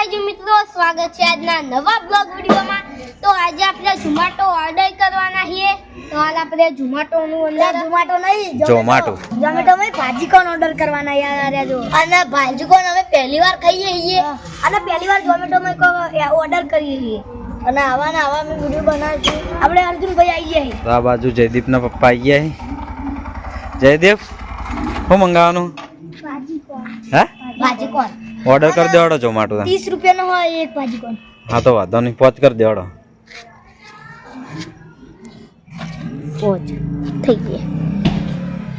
માતાજી મિત્રો સ્વાગત છે આજના નવા બ્લોગ વિડીયોમાં. તો આજે આપણે ઝુમાટો ઓર્ડર કરવાના છીએ. તો હાલ આપણે ઝુમાટોનું અંદર ઝોમેટો નહીં ઝોમાટો ઝોમેટો. માં ભાજી કોણ ઓર્ડર કરવાના યાર જો. અને ભાજી કોણ અમે પહેલી વાર ખાઈએ છીએ. અને પહેલી વાર ઝોમેટો માં ઓર્ડર કરીએ છીએ. અને આવા ને આવા અમે વીડિયો બનાવીશું. આપણે અર્જુનભાઈ આવી ગયા તો આ બાજુ જયદીપના પપ્પા આવી ગયા છે. જયદીપ શું મંગાવવાનું? હા? ભાજી કોણ ઓર્ડર કરી દેવાડો ઝોમાટો ત્રીસ રૂપિયાનો હોય એક ભાજી કોણ હા તો વાંધો નહીં. પહોંચ કરી દેવાડો. પહોંચ થઈ ગયા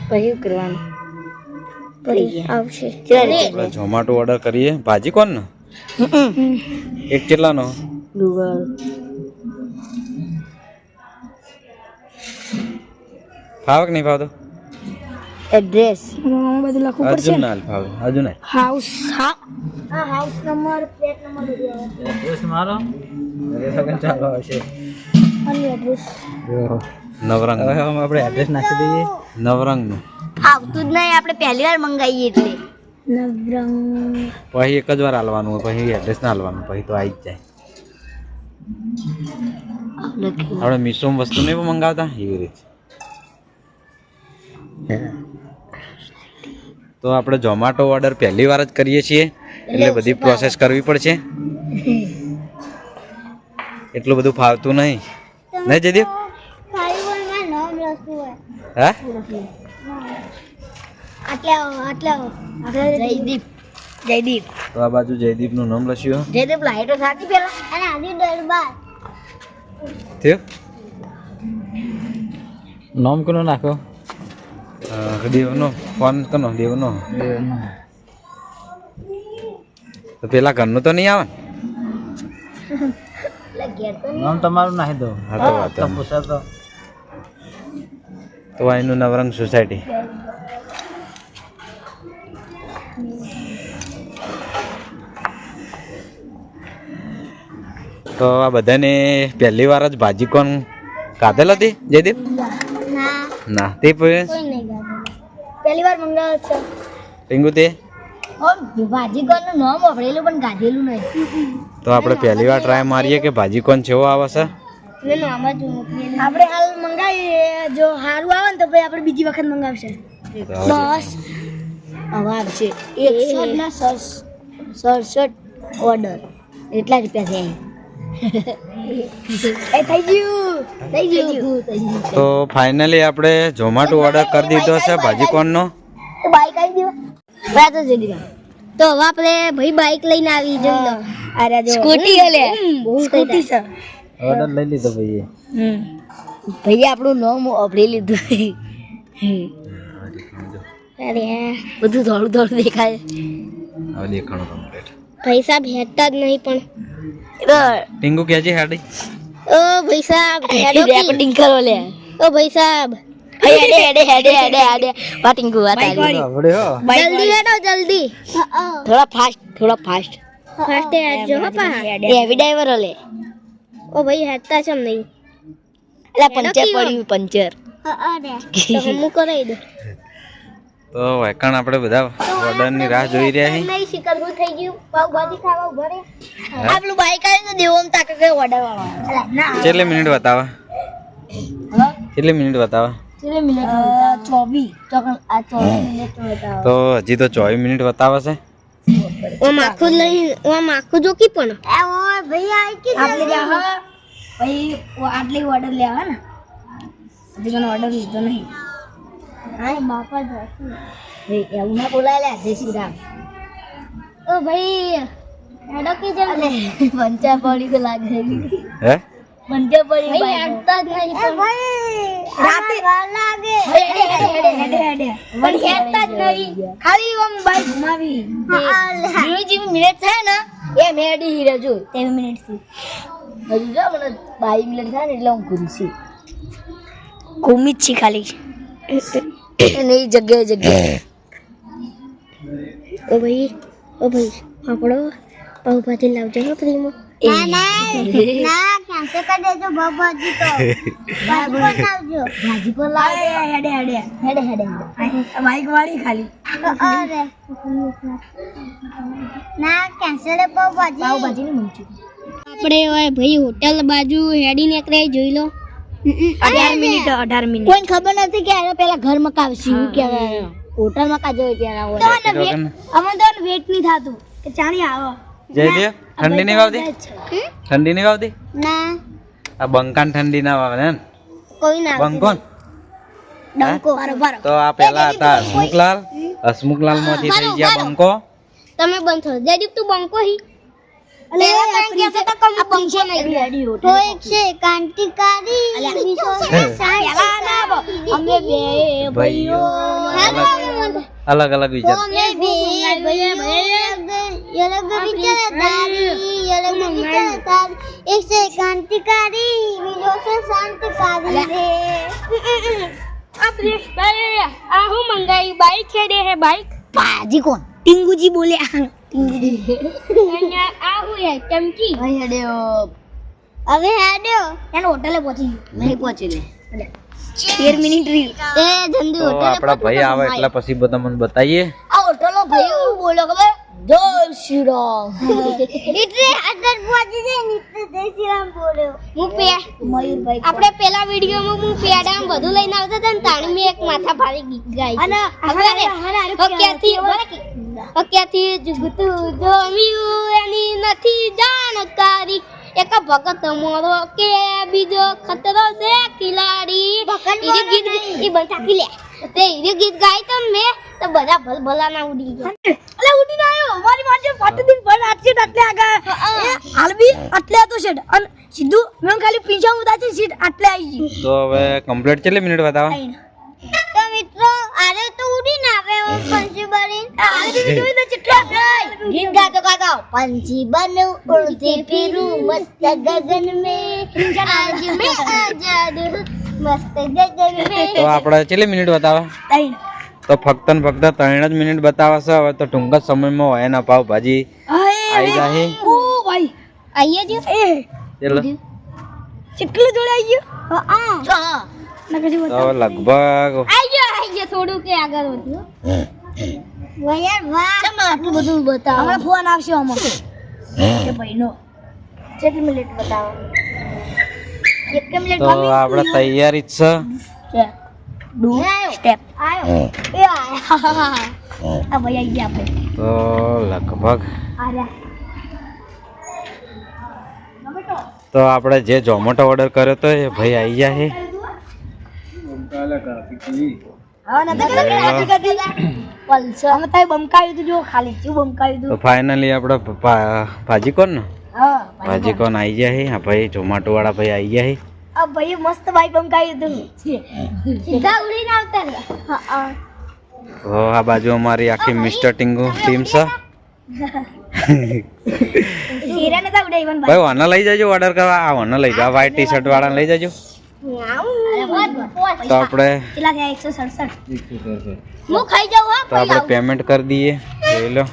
પછી કરવાનું? પછી આવશે. ઝોમાટો ઓર્ડર કરીએ ભાજી કોણ ને એક કેટલાનો? ગૂગલ ફાવે કે નહીં ફાવતો? એડ્રેસ બધું લખવું અર્જુન ના હાલ અર્જુન હાઉસ હા હા હાઉસ નંબર પ્લેટ નંબર અને એડ્રેસ નવરંગ આપણે એડ્રેસ નાખી દઈએ નવરંગનું આવતું જ નહીં આપણે પહેલી વાર મંગાવીએ એટલે નવરંગ પછી એક જ વાર હાલવાનું હોય પછી એડ્રેસ ના હાલવાનું પછી તો આવી જ જાય આપણે મીશોમાં વસ્તુ નહીં મંગાવતા એવી રીતે તો આપણે ઝોમેટો ઓર્ડર પહેલી વાર જ કરીએ છીએ. એટલે બધી પ્રોસેસ કરવી પડશે. એટલું બધું ફાવતું નહીં. નહીં જયદીપ? હા? જયદીપ. જયદીપ. તો આ બાજુ જયદીપનું નામ લખ્યું જયદીપ લાઈટો સાચી પેલા અને આદિ દરબાર. થયું? નામ કોનું નાખો દેવનો ફોન કનો દેવનો તો પેલા ઘરનું તો નહીં આવે નામ તમારું નાહી દો હા તો. પૂછે તો તો આ નવરંગ સોસાયટી તો આ બધાને પહેલી વાર જ ભાજી કોણ કાધેલ હતી જયદીપ ના ના તે પછી પહેલી વાર મંગાવ્યો છે. ટીંગુ તે ઓ ભાજી કોણનું નામ વાપરેલું પણ ગાધેલું નહીં. તો આપણે પહેલી વાર ટ્રાય મારીએ કે ભાજી કોણ છે? આવે છે આપણે હાલ મંગાવીએ જો સારું આવે ને તો ભાઈ આપણે બીજી વખત મંગાવશે. બસ. હવે આવશે એકસો ના સડસઠ ઓર્ડર એટલા રૂપિયા છે તો ફાઇનલી આપણે ઝોમેટો ઓર્ડર કરી દીધો છે ભાજી કોણનો તો બાઈક આવી દેવા વાત જડી તો હવે આપણે ભાઈ બાઈક લઈને આવી જોઈ લો અરે જો. સ્કૂટી લે. સ્કૂટી છે. ઓર્ડર લઈ લીધો ભાઈએ. ભાઈ આપણું નામ વાપરી લીધું. અરે બધું થોડું થોડું દેખાય. હવે દેખાણો કમ્પ્લીટ પૈસા ભેટતા જ નહીં પણ. ટીંગુ કે છે હાડી? ઓ ભાઈ સાહેબ રેકોર્ડિંગ કરો લે. ઓ ભાઈ સાહેબ હેડે હેડે હેડે હેડે હેડે. વાટિંગ આવડે હો. જલ્દી હેડો જલ્દી. થોડા ફાસ્ટ થોડા ફાસ્ટ ફાસ્ટ હેડજો હો પા. હેવી ડ્રાઈવર ઓલે ઓ ભાઈ હેડતા છે નહીં. એટલે પંચર પડ્યું પંચર. તો હું કરાવી દઉં. તો વેકણ આપણે બધા ઓર્ડરની રાહ જોઈ રહ્યા છીએ. નહીં થઈ ગયું. પાવભાજી ખાવા ઊભા રે આપણું બાઈક આવે તો દેવો તાકે કઈ ઓર્ડર વાળો. કેટલી મિનિટ બતાવે? કેટલી મિનિટ બતાવે? મિનિટ ચોવીસ. ચોકન આ ચોવીસ મિનિટ બતાવો. તો હજી તો ચોવીસ મિનિટ બતાવે છે. ઓમ આખું લઈ ઓમ આખું જોકી પણ. ભાઈ આ કે આપણે હા. આટલી ઓર્ડર લેવા ને. હજી મને ઓર્ડર લીધો નહીં. હા બાપા એવું ના બોલાય લે જય શ્રી રામ. ઓ ભાઈ હેડો કે જમ પંચા પડી તો લાગે. હે? પંચા પડી ભાઈ હેડતા જ નહીં પણ. રાતે લાગે. હેડે હેડે હેડે હેડે પણ હેડતા જ નહીં. ખાલી આમ બાઈક ઘુમાવી જીરો જીરો મિનિટ થાય ને એ મેડી હીરે જો તેવી મિનિટથી. હજુ જો મને બાવીસ મિનિટ થાય ને એટલે હું ઘૂમશી. ઘૂમી જ છી ખાલી. અને એ જગ્યાએ જગ્યાએ. ઓ ભાઈ ઓ ભાઈ આપણો પાઉભાજી લાવજો હો પ્રીમો ના કેન્સલ કરી દેજો ભાજી તો ભાજી લાવજો ભાજી પર અરે, હેડે હેડે હેડે હેડે બાઈક વાળી ખાલી અરે ના કેન્સલ પાવભાજી પાવભાજી ની મંચુરી આપણે હવે ભાઈ હોટેલ બાજુ હેડી નીકળે જોઈ લો અઢાર મિનિટ અઢાર મિનિટ કોઈ ખબર નથી કે એને પેલા ઘરમાં કાવશું શું કહેવાય હોટલમાં કા જોઈ ત્યાં હોય અમે તો વેટ નહીં થતું કે ચાણી આવો જયદેવ ઠંડી નહીં વાવતી ઠંડી નહીં વાવતી ના આ બંકાન ઠંડી ના વાવે ને કોઈ ના બંકોન તો આ પેલા હતા હસમુખલાલ હસમુખલાલમાંથી થઈ ગયા બંકો તમે બંધ થો જયદીપ તું બંકો હી અલે આ બંકો નહીં તો એક છે કાંતિકારી ભાઈઓ અલગ અલગ વિચાર એક છે ક્રાંતિકારી બીજો છે શાંતિકારી આ હું મંગાઈ બાઈક ખેડે હે બાઈક? પાજી કોણ? ટિંગુજી બોલે. આ હું હે ચમકી? હવે હેડ્યો એને હોટલે પહોંચી ગયો. નહીં પહોંચી લે. તેર મિનિટ રહ્યું. એ જલ્દી તો આપડા ભાઈ આવે એટલે પછી બધા મને બતાવીએ. આ હોટલો ભાઈ એવું બોલો ખબર? જય શ્રી રામ. એટલે અંદર પહોંચી જાય ને એટલે જય શ્રી રામ બોલ્યો હું પે મયુરભાઈ આપણે પેલા વિડીયોમાં હું પેડા બધું લઈને આવતા હતા ને તાણી મેં એક માથા ભારી ગીત ગાઈ અને ખબર હે? હક્યાથી હક્યાથી જુગતું જોમ્યું એની નથી જાણકારી એક ભગત મોરો કે બીજો ખતરો છે ખિલાડી ઈ ગીત ઈ બંધાકી લે. તે ઈ ગીત ગાય તો મે તો બધા ભલ ભલા ના ઉડી ગયા. અલે ઉડીને આવ્યો. મારી માથે ફાટી દિન ભર આટલે આટલે આગા એ હાલ બી આટલે તો છે અને સીધું મેં ખાલી પીંજા ઉતા છે સીટ આટલે આવી ગઈ તો હવે કમ્પ્લીટ કેટલી મિનિટ બતાવે પંછી બની જોઈ તો ચિત્ર ગીત ગાતો કાકા પંછી બન ઉડતી ફિરું મસ્ત ગગન મે. આજ મે આઝાદ મસ્ત ગગન મે. તો આપણે કેટલી મિનિટ બતાવો? તો ફક્ત ને ફક્ત ત્રણ જ મિનિટ બતાવશે હવે તો ટૂંક જ સમયમાં હોય ના પાવ ભાજી. આવી જાય ઓ ભાઈ. આઈએ જો એ. ચલો. કેટલું જોડે આઈ હા. આ લગભગ આઈ આઈએ થોડું કે આગળ વધ્યું વાહ યાર વાહ. તમે આટલું બધું બતાવો? હવે ફોન આવશે આમાં. કે ભાઈનો કેટલી મિનિટ બતાવો. એક મિનિટ તો આપણે તૈયારી જ છે? ડુ સ્ટેપ. આયો એ આ ભાઈ આવી ગયા આપણે. તો લગભગ. તો આપણે જે ઝોમેટો ઓર્ડર કર્યો તો એ ભાઈ આવી ગયા છે આપણે ભા- ભાજી કોણ ને? ભાજી કોણ? આવી ગયા હે? આ ભાઈ ઝોમેટો વાળા ભાઈ આવી ગયા હે? આ ભાઈ મસ્ત ભાઈ બંકાઈ દીધું સીધા ઉડીને આવતા રહ્યા હા આ બાજુ અમારી આખી મિસ્ટર ટીંગુ ટીમ છે. ભાઈ વાના લઈ જજો ઓર્ડર કરવા. આ વાના લઈ જાઓ. વ્હાઈટ ટી શર્ટ વાળાને લઈ જજો. તો આપણે કેટલા થયા એકસો સડસઠ. હું ખાઈ જાઉં હા તો આપણે પેમેન્ટ કરી દઈએ. જોઈ લો.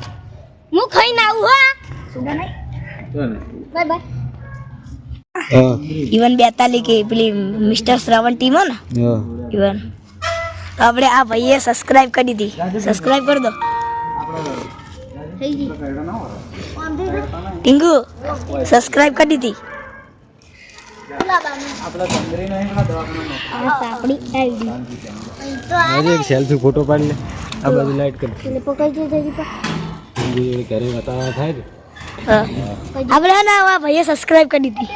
હું ખાઈને આવું હા. સુધા નહીં? Bye bye. ઇવન બેતાલી કે પેલી મિસ્ટર શ્રવણ ટીમ હો ને. ઇવન તો આપણે આ ભાઈએ સબસ્ક્રાઇબ કરી દીધી. સબસ્ક્રાઇબ કરી દો. ટીંગુ સબસ્ક્રાઇબ કરી દીધી. પાપડી આવી આજે એક સેલ્ફી ફોટો પાડી લે. આ બાજુ લાઈટ કરી. પકડી જો જલ્દી ઘરે બતાવવા થાય ને આપણે હે આ ભાઈએ સબસ્ક્રાઇબ કરી દીધી.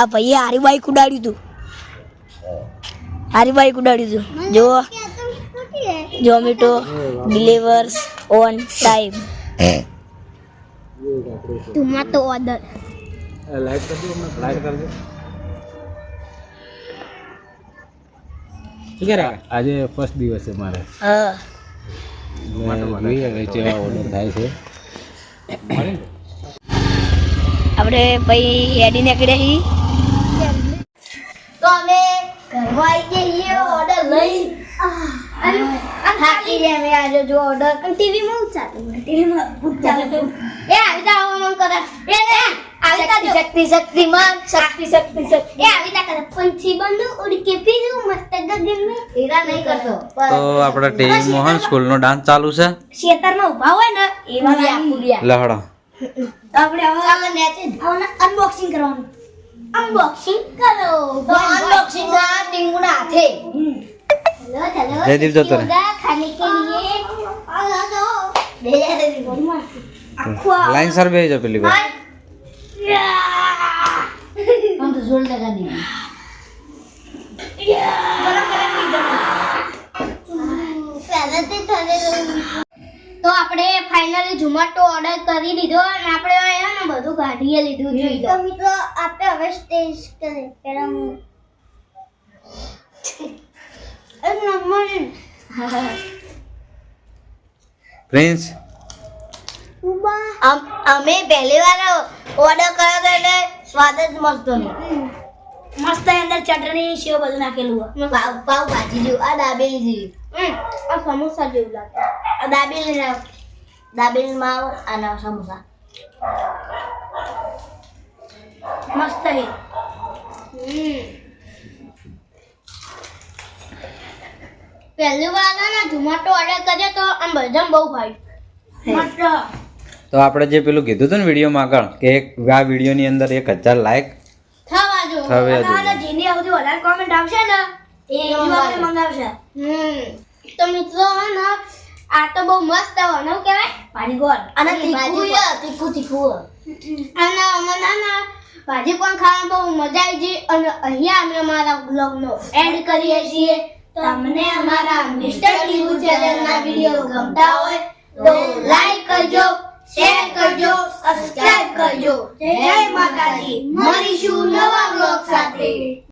આ ભાઈએ હારી બાઈક ઉડાડ્યું તું હારી બાઈક ઉડાડ્યું તું જો ઝોમેટો ડિલિવર્સ ઓન ટાઈમ તો ઓર્ડર લાઈટ કરજો હમણાં. લાઈટ કરજો. આજે ફર્સ્ટ દિવસ છે મારે. હા આપણે ભાઈ એડી નીકળે છીએ તો અમે ઘરમાં આવી જઈએ ઓર્ડર લઈ. થાકી જાય મેં આજે જો ઓર્ડર ટીવી માં ચાલુ ટીવીમાં ચાલે એ આવી જાવ મન કરે. એ આવી શક્તિ શક્તિ માં શક્તિ શક્તિ શક્તિ. એ આવી તાકાત પંછી બનું ઉડકે ફીરું મસ્ત ગગનમાં હીરા નહીં કરતો તો આપણા ટેઈ મોહન સ્કૂલ નો ડાન્સ ચાલુ છે? શેતરમાં ઊભા હોય ને એવા લાગી. લહડા. આપણે હવે આપણે નેચે હવે અનબોક્સિંગ કરવાનું. અનબોક્સિંગ કરો. તો અનબોક્સિંગ ના ટીંગુના હાથે. જયદીપ જતો રહે. ખાને કે લીએ. લાઈન સર બેહી જા પેલી વાર. हम तो जोर लगा दी પહેલેથી થને તો આપણે ફાઇનલી ઝોમેટો ઓર્ડર કરી દીધો અને આપણે હવે હે ને બધું કાઢીએ લીધું જોઈ તો મિત્રો આપણે હવે સ્ટેજ કરે પેલા હું એક નંબર પ્રિન્સ અમ અમે પહેલી વાર ઓર્ડર કર્યો તો એટલે સ્વાદ જ મસ્ત મસ્ત અંદર ચટણી સેવ બધું નાખેલું પાવ પાવ ભાજી જેવું. આ દાબેલી જેવી. આ સમોસા જેવું લાગે. આ દાબેલી દાબેલી માવ આના સમોસા. મસ્ત હે પહેલી વાર ને ઝોમેટો ઓર્ડર કર્યો તો આમ બધા બહુ ભાઈ મસ્ત. તો આપણે જે પેલું કીધું હતું ને વિડીયોમાં આગળ કે એક આ વિડીયોની અંદર એક હજાર લાઈક થવા જો થવે અને આને જોઈએ જેની સૌથી વધારે કોમેન્ટ આવશે ને એ એ આપણે મંગાવશે. હમ. તો મિત્રો હે ને આ તો બહુ મસ્ત બનાવ કહેવાય? પાણી ગોળ. અને તીખું ભાજી તીખું તીખું. અને ના ને ભાજી પણ ખાવામાં બહુ મજા આવી ગઈ. અને અહીંયા અમે અમારા બ્લોગનો એડ કરીએ છીએ. તમને અમારા મિસ્ટર ટીવી ચેનલના વીડિયો ગમતા હોય તો લાઈક કરજો. શેર કરજો સબસ્ક્રાઇબ કરજો. જય માતાજી. મળીશું નવા બ્લોગ સાથે.